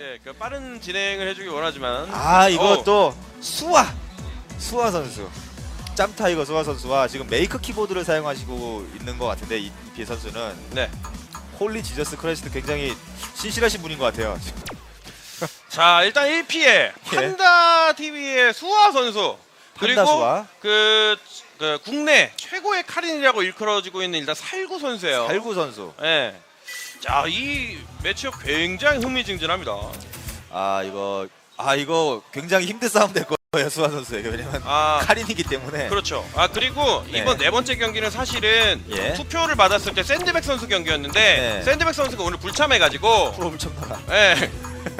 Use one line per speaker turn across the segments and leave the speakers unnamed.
예, 그 빠른 진행을 해주기 원하지만
아 이거
어,
또 수아 수아 선수 짬타이거 수아 선수와 지금 메이크 키보드를 사용하시고 있는 것 같은데 이비 선수는
네.
홀리 지저스 크라이스트 굉장히 신실하신 분인 것 같아요.
자 일단 1피에 판다 TV의 수아 선수 그리고
판다 수아
그, 그 국내 최고의 카린이라고 일컬어지고 있는 일단 살구 선수예요.
살구 선수.
예. 자, 이 매치업 굉장히 흥미진진합니다.
아 이거 아 이거 굉장히 힘든 싸움 될 거예요 수아 선수에게 왜냐면
아,
카린이기 때문에
그렇죠. 아, 그리고
네.
이번 네 번째 경기는 사실은
예.
투표를 받았을 때 샌드백 선수 경기였는데
네.
샌드백 선수가 오늘 불참해가지고
프로 엄청나가.
예.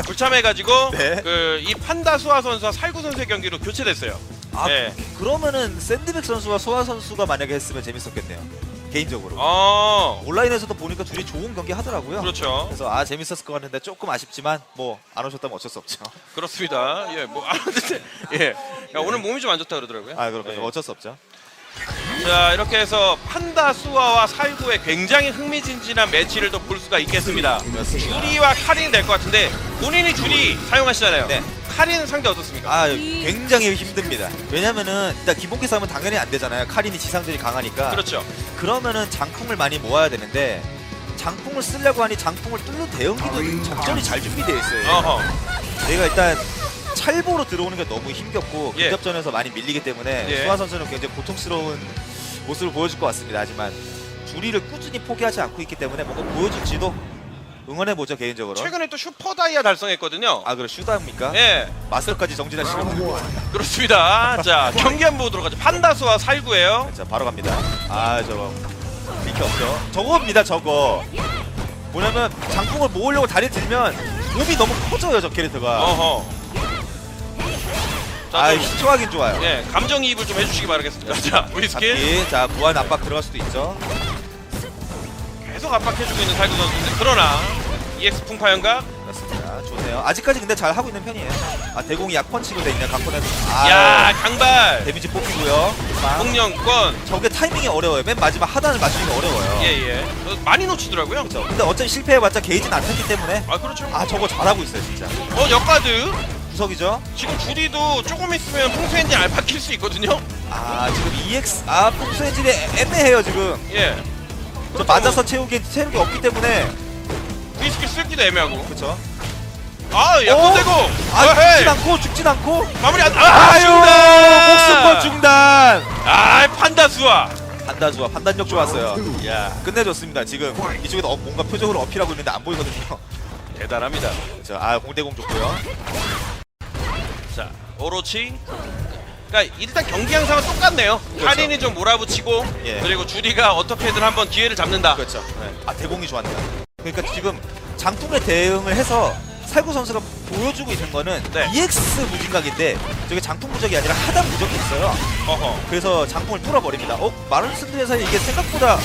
불참해가지고
네.
그 이 판다 수아 선수와 살구 선수의 경기로 교체됐어요.
아
예.
그러면은 샌드백 선수와 소아 선수가 만약에 했으면 재밌었겠네요. 개인적으로.
어,
온라인에서도 보니까 둘이 좋은 경기 하더라고요.
그렇죠.
그래서 아 재밌었을 것 같은데 조금 아쉽지만 뭐 안 오셨다면 어쩔 수 없죠.
그렇습니다. 예, 뭐 아무튼 예. 야, 오늘 몸이 좀 안 좋다 그러더라고요.
아 그렇군요.
예.
어쩔 수 없죠.
자 이렇게 해서 판다 수아와 살구의 굉장히 흥미진진한 매치를 또 볼 수가 있겠습니다. 주리와 카린이 될것 같은데 본인이 주리 사용하시잖아요.
네.
카린 상대 어떻습니까?
아 굉장히 힘듭니다. 왜냐면은 일단 기본기 싸움은 당연히 안 되잖아요. 카린이 지상전이 강하니까.
그렇죠.
그러면은 장풍을 많이 모아야 되는데 장풍을 쓰려고 하니 장풍을 뚫는 대응기도 작전이 잘 준비되어 있어요.
어허.
내가 일단 찰보로 들어오는 게 너무 힘겹고
예.
근접전에서 많이 밀리기 때문에
예.
수아 선수는 굉장히 고통스러운 모습을 보여줄 것 같습니다. 하지만 주리를 꾸준히 포기하지 않고 있기 때문에 뭔가 보여줄지도 응원해 보죠 개인적으로.
최근에 또 슈퍼 다이아 달성했거든요.
아 그래 슈다입니까?
예,
마스터까지 정진하시는
그렇습니다. 자 경기 한번 보도록 하죠. 판다 수아 살구예요.
자 바로 갑니다. 아 저거 비켜 없죠. 저거입니다 저거. 뭐냐면 장풍을 모으려고 다리 들면 몸이 너무 커져요 저 캐릭터가.
어허. 자,
아
좀,
시청하긴 좋아요.
예, 감정이입을 좀 해주시기 바라겠습니다. 자,
잡기. 자 무한 압박 들어갈 수도 있죠.
계속 압박해주고 있는 살구 선수인데 그러나 EX 풍파연각
그렇습니다. 좋네요. 아직까지 근데 잘 하고 있는 편이에요. 아 대공이 약펀치로 돼 있네 강권에서. 아,
야 강발
데미지 뽑히고요. 막.
폭령권
저게 타이밍이 어려워요. 맨 마지막 하단을 맞추기가 어려워요.
예예 많이 놓치더라고요
그렇죠. 근데 어차피 실패해봤자 게이지는 안 탔기 때문에
아 그렇죠
아 저거 잘하고 있어요 진짜.
어 역가드
구석이죠.
지금 줄이도 조금 있으면 풍수 엔진 알파 킬수 있거든요
아 지금 EX 아 풍수 엔진이 애매해요 지금.
예
저 맞아서 채우기 채우기 없기 때문에
스킬 쓰기도 애매하고
그렇죠.
아 약손대고
아 죽진 않고 죽진 않고.
마무리 안
아유
아,
목숨권 중단.
아 판다 수아
좋아 판단력 좋았어요.
야
끝내줬습니다. 지금 이쪽에도 어, 뭔가 표정으로 어필하고 있는데 안 보이거든요.
대단합니다
자, 아 공대공 좋고요.
자 오로치 그러니까 일단 경기 양상은 똑같네요
그렇죠.
카린이 좀 몰아붙이고
예.
그리고 주리가 어떻게든 한번 기회를 잡는다
그렇죠. 아 대공이 좋았네요. 그러니까 지금 장풍에 대응을 해서 살구 선수가 보여주고 있는 거는
네.
EX 무진각인데 저게 장풍 무적이 아니라 하단 무적이 있어요.
어허
그래서 장풍을 뚫어버립니다. 어 마른슨드에서 이게 생각보다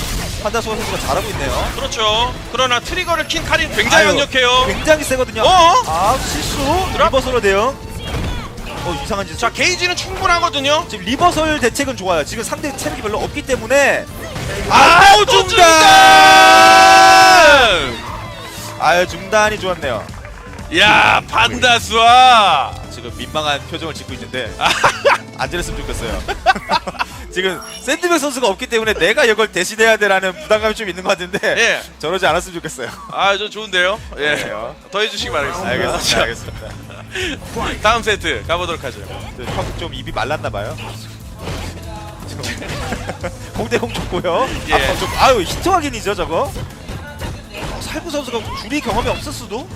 판다수아 선수가 잘하고 있네요.
그렇죠 그러나 트리거를 킨 카린 굉장히
아유,
강력해요
굉장히 세거든요.
어?
아 실수
드랍?
리버설로 대응. 어 이상한 짓.
자 게이지는 충분하거든요
지금 리버설 대책은 좋아요. 지금 상대 체력이 별로 없기 때문에
아우
중단!
중단!
아유 중단이 좋았네요.
야 판다수아
지금 민망한 표정을 짓고 있는데 안 저랬으면 좋겠어요. 지금 샌드백 선수가 없기 때문에 내가 이걸 대신해야 되라는 부담감이 좀 있는 것 같은데
예.
저러지 않았으면 좋겠어요.
아 저 좋은데요 예
그래요?
더 해주시기 바라겠습니다
알겠습니다.
자,
알겠습니다.
다음 세트 가보도록 하죠
형 좀 입이 말랐나 봐요. 공대공 좋고요.
예.
아, 좀, 아유 히트 확인이죠 저거. 어, 살구 선수가 줄이 경험이 없었어도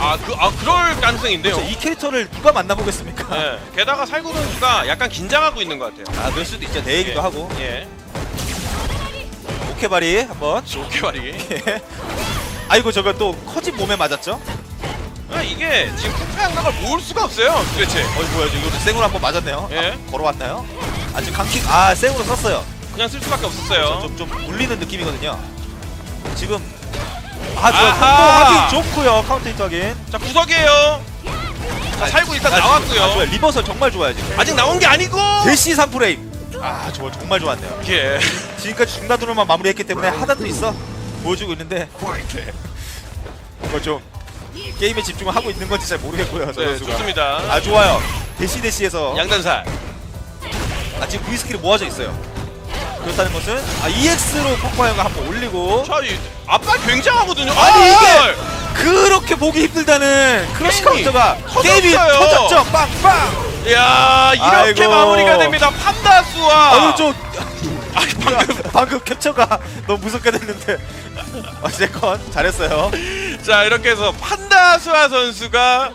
아, 그, 아 그럴 가능성이 있네요
이 캐릭터를 누가 만나보겠습니까?
예. 게다가 살구 선수가 약간 긴장하고 있는 것 같아요
아 그럴 수도 있죠. 내 얘기도
예.
하고
예
오케바리 한번.
말이
예. 아이고 저거 또 커진 몸에 맞았죠?
아, 이게 지금 쿠파 양각을 모을 수가 없어요 도대체
어이 뭐야 이거 생으로 한번 맞았네요.
예.
아, 걸어왔나요? 아 지금 강킥 아 생으로 썼어요.
그냥 쓸 수밖에 없었어요
좀좀 울리는 느낌이거든요. 지금 아 좋아요.
아하.
콤보 하기 좋고요. 카운터 히트 확인.
자 구석이에요 자 살구 일단 나왔고요
아. 리버설 정말 좋아요 지금.
아직 나온 게 아니고
대시 3프레임. 아 좋아 정말 좋았네요.
예.
지금까지 중단으로만 마무리했기 때문에 하단도 있어 보여주고 있는데 이거 좀 게임에 집중을 하고 있는 건지 잘 모르겠고요. 저
네,
선수가.
좋습니다.
아 좋아요. 대시 대시에서
양단살.
아 지금 V 스킬이 모아져 있어요. 그렇다는 것은 아 EX로 폭파형을 한번 올리고
자, 이 압박 굉장하거든요.
아니,
아,
이게 그렇게 보기 힘들다는 크러쉬
게임이
카운터가
터졌어요.
게임이 터졌죠. 빵빵.
이야, 이렇게
아이고.
마무리가 됩니다. 판다수와.
아유 좀
아, 방금
방금 캡처가 너무 무섭게 됐는데 어쨌건 잘했어요.
자 이렇게 해서 판다수아 선수가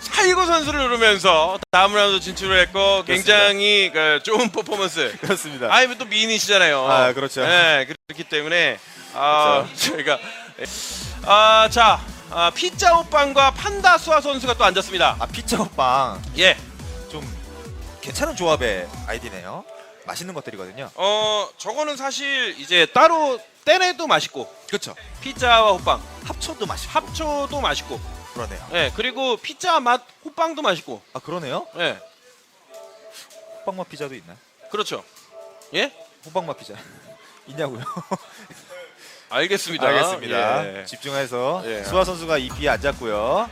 사이고 선수를 누르면서 다음 라운드 진출을 했고 굉장히 그 좋은 퍼포먼스.
그렇습니다.
아니면 또 미인이시잖아요.
아, 그렇죠.
네, 그렇기 때문에 아 저희가 아 자 아, 피자 오빵과 판다 수아 선수가 또 앉았습니다.
아 피자 호빵
예.
좀 괜찮은 조합의 아이디네요. 맛있는 것들이거든요.
어 저거는 사실 이제 따로 떼내도 맛있고
그렇죠.
피자와 호빵
합쳐도 맛있고
합쳐도 맛있고
그러네요.
예 그리고 피자 맛 호빵도 맛있고
아 그러네요.
예
호빵맛 피자도 있나요?
그렇죠 예
호빵맛 피자 있냐고요?
알겠습니다
알겠습니다.
예.
집중해서
예.
수아 선수가 2피에 앉았고요.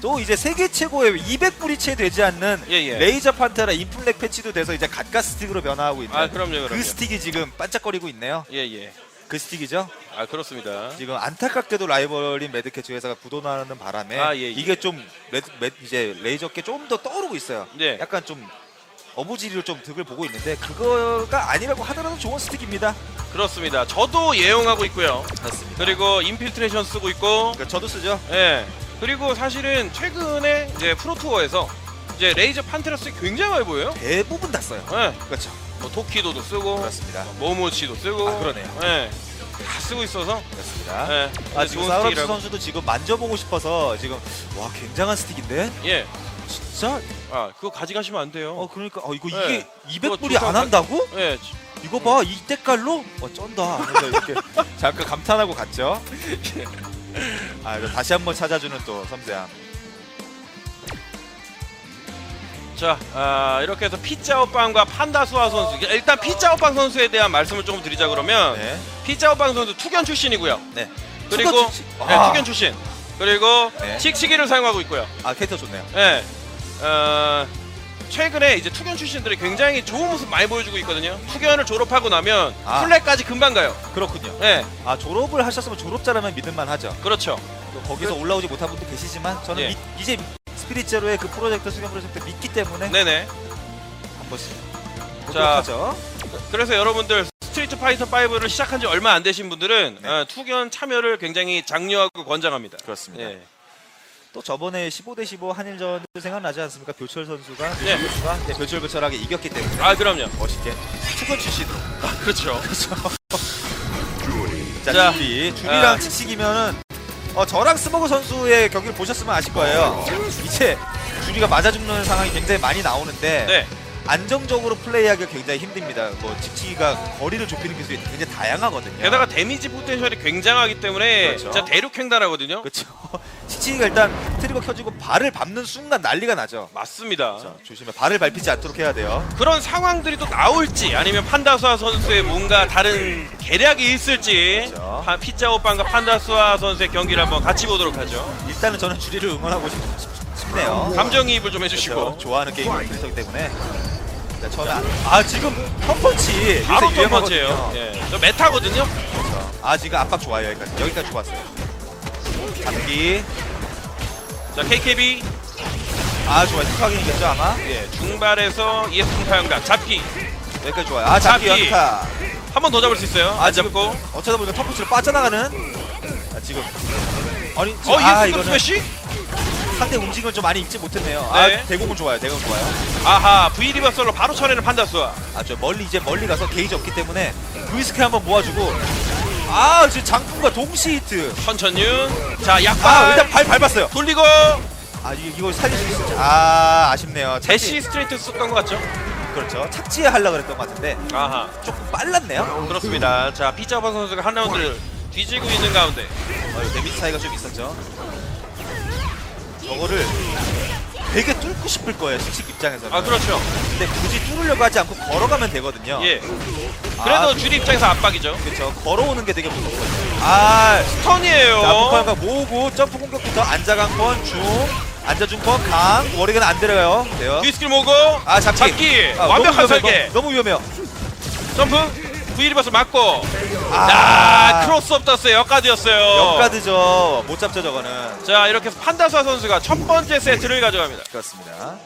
또 이제 세계 최고의 200불이 채 되지 않는
예, 예.
레이저 판테라 인플렉 패치도 돼서 이제 갓가 스틱으로 변화하고 있는
아 그럼요
그
그럼요
스틱이 지금 반짝거리고 있네요.
예 예
그 스틱이죠.
아 그렇습니다
지금 안타깝게도 라이벌인 매드캐치 회사가 굳어나는 바람에
아, 예, 예.
이게 좀 레드, 매, 이제 레이저께 좀 더 떠오르고 있어요.
네.
약간 좀 어부지리로 좀 득을 보고 있는데 그거가 아니라고 하더라도 좋은 스틱입니다.
그렇습니다 저도 예용하고 있고요
맞습니다.
그리고 인필트레이션 쓰고 있고
그러니까 저도 쓰죠.
예 그리고 사실은 최근에 이제 프로 투어에서 이제 레이저 판테라스 굉장히 많이 보여요
대부분 다 써요.
예.
그렇죠.
뭐 토키도도 쓰고
그렇습니다.
모모치도 쓰고
아, 그러네요.
예. 다 쓰고 있어서
그렇습니다.
예.
아 지금
스틱이라고.
선수도 지금 만져보고 싶어서 지금 와 굉장한 스틱인데
예.
진짜
아 그거 가져가시면 안 돼요.
어 그러니까 어 이거
네.
이게
그거
200불이 안 한다고?
예.
이거 봐 이 때깔로 어 쩐다 하면서 이렇게 잠깐 감탄하고 갔죠. 아 이거 다시 한번 찾아주는 또 섬세함.
자 아, 이렇게 해서 피자오빵과 판다수아 선수 일단 피자오빵 선수에 대한 말씀을 조금 드리자 그러면
네.
피자오빵 선수 투견 출신이고요.
네.
그리고
투견 출신?
네,
아.
투견 출신. 그리고
네.
칙칙이를 사용하고 있고요.
아 캐릭터 좋네요.
예. 어, 최근에 이제 투견 출신들이 굉장히 좋은 모습 많이 보여주고 있거든요. 투견을 졸업하고 나면
아.
플랫까지 금방 가요.
그렇군요.
예.
아 졸업을 하셨으면 졸업자라면 믿을만 하죠.
그렇죠.
또 거기서 올라오지 못한 분도 계시지만 저는
예.
믿- 이제 스피릿 제로의 그 프로젝트 수경 프로젝트 믿기 때문에
네네.
한 번씩
자.
보도록 하죠.
그래서 여러분들 스트리트 파이터 5를 시작한 지 얼마 안 되신 분들은
네.
어, 투견 참여를 굉장히 장려하고 권장합니다.
그렇습니다.
예.
또 저번에 15대 15 한일전도 생각나지 않습니까? 교철 선수가
네.
교철 선수가 네, 교철교철하게 이겼기 때문에
아 그럼요.
멋있게 투건 출신으로
그렇죠.
자,
자,
줄이 줄이랑
아.
칙칙이면은 어, 저랑 스모그 선수의 경기를 보셨으면 아실 거예요. 이제 줄이가 맞아 죽는 상황이 굉장히 많이 나오는데
네.
안정적으로 플레이하기가 굉장히 힘듭니다. 뭐 칙칙이가 거리를 좁히는 기술이 굉장히 다양하거든요.
게다가 데미지 포텐셜이 굉장하기 때문에
그렇죠.
진짜 대륙횡단하거든요.
그렇죠. 칙칙이가 일단 트리거 켜지고 발을 밟는 순간 난리가 나죠.
맞습니다.
자, 조심해. 발을 밟히지 않도록 해야 돼요.
그런 상황들이 또 나올지 아니면 판다수아 선수의 뭔가 다른 계략이 있을지
그렇죠.
파- 피자 오빵과 판다수아 선수의 경기를 한번 같이 보도록 하죠.
일단은 저는 줄이를 응원하고 싶, 싶, 네요
감정이입을 좀 해주시고
좋아하는 게임을 그렇기 때문에 자, 처음에 안- 아 지금 펀펀치
바로 첫 번째예요. 예. 저 메타거든요.
아 지금 압박 좋아요 여기까지. 여기까지 좋았어요. 잡기.
자 KKB
아 좋아요. 툭하긴이겠죠 아마?
예, 중발에서 ESP 사용각 잡기.
여기까지 좋아요. 아 잡기
잡기.
연타
한 번 더 잡을 수 있어요.
아
안
지금
잡고.
어쩌다 보니까 턴푸치로 빠져나가는? 아 지금. 아니 지금 어아
ESP
이거는
스매시
상대 움직임을 좀 많이 읽지 못했네요.
네.
아 대공은 좋아요 대공은 좋아요.
아하 V 리버설로 바로 처리는 판다수아
아 저 멀리 이제 멀리 가서 게이지 없기 때문에 V스킬 한번 모아주고. 아 지금 장풍과 동시 히트.
천천윤 자 약발.
아 일단 발 밟았어요.
돌리고.
아 이- 이걸 살릴 수 있을지. 아 아쉽네요.
대시 스트레이트 썼던 것 같죠?
그렇죠. 착지에 하려고 그랬던 것 같은데.
아하.
조금 빨랐네요.
그렇습니다. 자 피자바 선수가 한 라운드를 뒤지고 있는 가운데.
어, 이거 데미지 차이가 좀 있었죠 저거를 되게 뚫고 싶을 거예요 식식 입장에서는
아 그렇죠.
근데 굳이 뚫으려고 하지 않고 걸어가면 되거든요
예. 그래도
아,
주리 입장에서 압박이죠.
그렇죠 걸어오는 게 되게 무섭거든요 아,
턴이에요.
자, 폭발과 모으고 점프 공격부터 안자강권 중, 안자중권 강, 워리는 안 들어가요. 돼요.
뒤스킬 모고
아, 잡기.
잡기.
아,
완벽한.
위험해요. 너무 위험해요.
점프. V 리버스 맞고.
아,
아, 크로스업 떴어요. 역가드였어요.
역가드죠. 못 잡죠, 저거는.
자, 이렇게 해서 판다사 선수가 첫 번째 세트를 가져갑니다.
그렇습니다.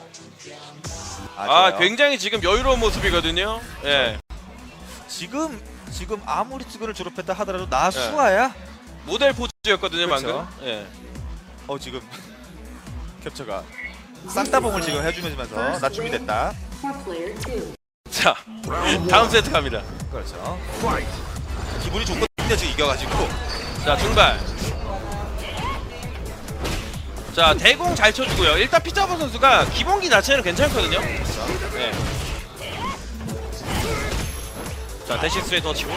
아,
아. 굉장히 지금 여유로운 모습이거든요. 예.
지금 지금 아무리 투구를 졸업했다 하더라도 나
네.
수아야.
모델 포즈였거든요,
그렇죠.
방금. 예.
어 지금 캡처가 쌍따봉을 지금 해주면서 나 준비됐다.
자, 다음 세트 갑니다.
그렇죠. 기분이 좋거든요 지금 이겨가지고.
자, 중발. 자, 대공 잘 쳐주고요. 일단 피자버 선수가 기본기 자체는 괜찮거든요. 네. 자, 대시 스레이 더 치고.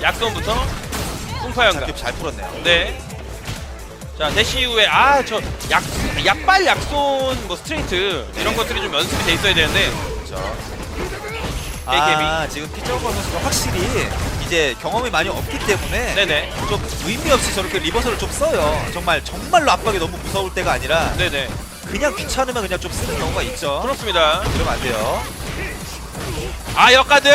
약손부터 풍파연가.
잘 풀었네요.
네. 자, 대시 이후에 아, 저 약, 약발 약손 뭐 스트레이트 이런 것들이 좀 연습이 돼 있어야 되는데
그렇죠.
AKB.
아 지금 피처버 선수가 확실히 이제 경험이 많이 없기 때문에
네네.
좀 의미 없이 저렇게 리버설을 좀 써요. 정말 정말로 압박이 너무 무서울 때가 아니라
네네.
그냥 귀찮으면 그냥 좀 쓰는 경우가 있죠.
그렇습니다.
그러면 안 돼요.
아, 역가드!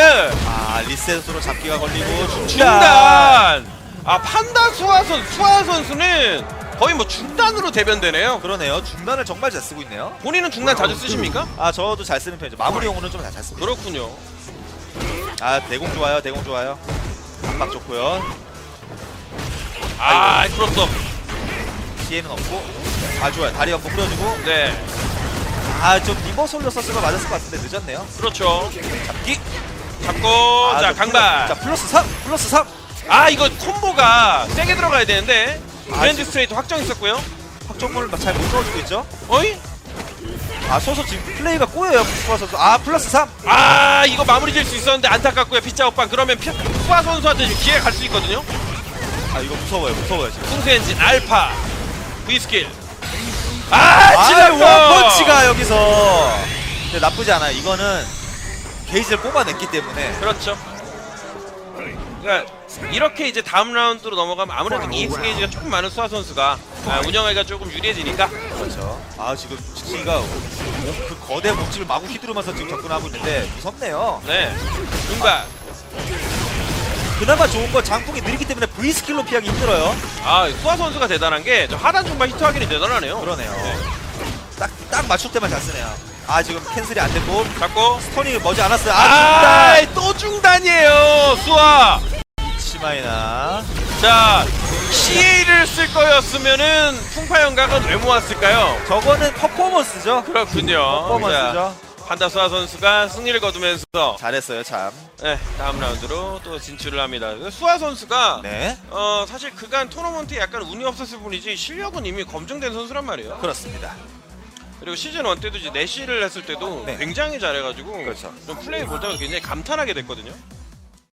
아 리셋으로 잡기가 걸리고 중단.
중단! 아, 판다 수아 선, 수아 선수는 거의 뭐 중단으로 대변되네요.
그러네요. 중단을 정말 잘 쓰고 있네요.
본인은 중단 자주 쓰십니까?
아 저도 잘 쓰는 편이죠. 마무리용으로는 좀 잘 씁니다.
그렇군요.
아 대공 좋아요. 대공 좋아요. 압박 좋고요.
아, 크로스업.
피해는 없고. 아 좋아요. 다리 한번 풀어주고.
네,
아 좀 리버설로 썼으면 맞았을 것 같은데 늦었네요.
그렇죠.
잡기.
잡고,
아,
자,
저
강발.
자 플러스 3. 플러스 3.
아, 이거 콤보가 세게 들어가야 되는데,
아,
그랜드
지금-
스트레이트 확정 있었고요.
확정문을 잘 못 넣어주고 있죠.
어이?
아 소서 지금 플레이가 꼬여요. 수아 선수. 아 플러스 3.
아, 이거 마무리 질수 있었는데 안타깝고요. 피자 오빠. 그러면 피, 수아 선수한테 지금 기회가 갈수 있거든요.
아 이거 무서워요. 무서워요 지금.
풍수 엔진 알파. V 스킬. 아,
아
지금
원펀치가 여기서. 근데 나쁘지 않아요. 이거는 게이지를 뽑아냈기 때문에.
그렇죠. 그러니까 이렇게 이제 다음 라운드로 넘어가면 아무래도 EX 게이지가 조금 많은 수아 선수가 아, 운영하기가 조금 유리해지니까
그렇죠. 아 지금 직시가 그 거대 목집을 마구 휘두르면서 지금 접근하고 있는데 무섭네요.
네 중반
그나마 좋은 건 장풍이 느리기 때문에 V 스킬로 피하기 힘들어요.
아 수아 선수가 대단한 게 저 하단 중반 히트하기는 대단하네요.
그러네요.
네.
딱딱 맞출 때만 잘 쓰네요. 아 지금 캔슬이 안 됐고
잡고
스톤이 머지 않았어요. 아
아,
중단.
또 중단이에요 수아.
치마이나
자 CA를 쓸 거였으면은 풍파 연각은 왜 모았을까요?
저거는 퍼포먼스죠.
그렇군요.
퍼포먼스죠.
자, 판다 수아 선수가 승리를 거두면서
잘했어요 참.
네, 다음 라운드로 또 진출을 합니다. 수아 선수가
네
어 사실 그간 토너먼트에 약간 운이 없었을 뿐이지 실력은 이미 검증된 선수란 말이에요.
그렇습니다.
그리고 시즌 1 때도 이제 내시를 했을 때도
네.
굉장히 잘해가지고
그렇죠.
좀 플레이 볼 때마다 굉장히 감탄하게 됐거든요.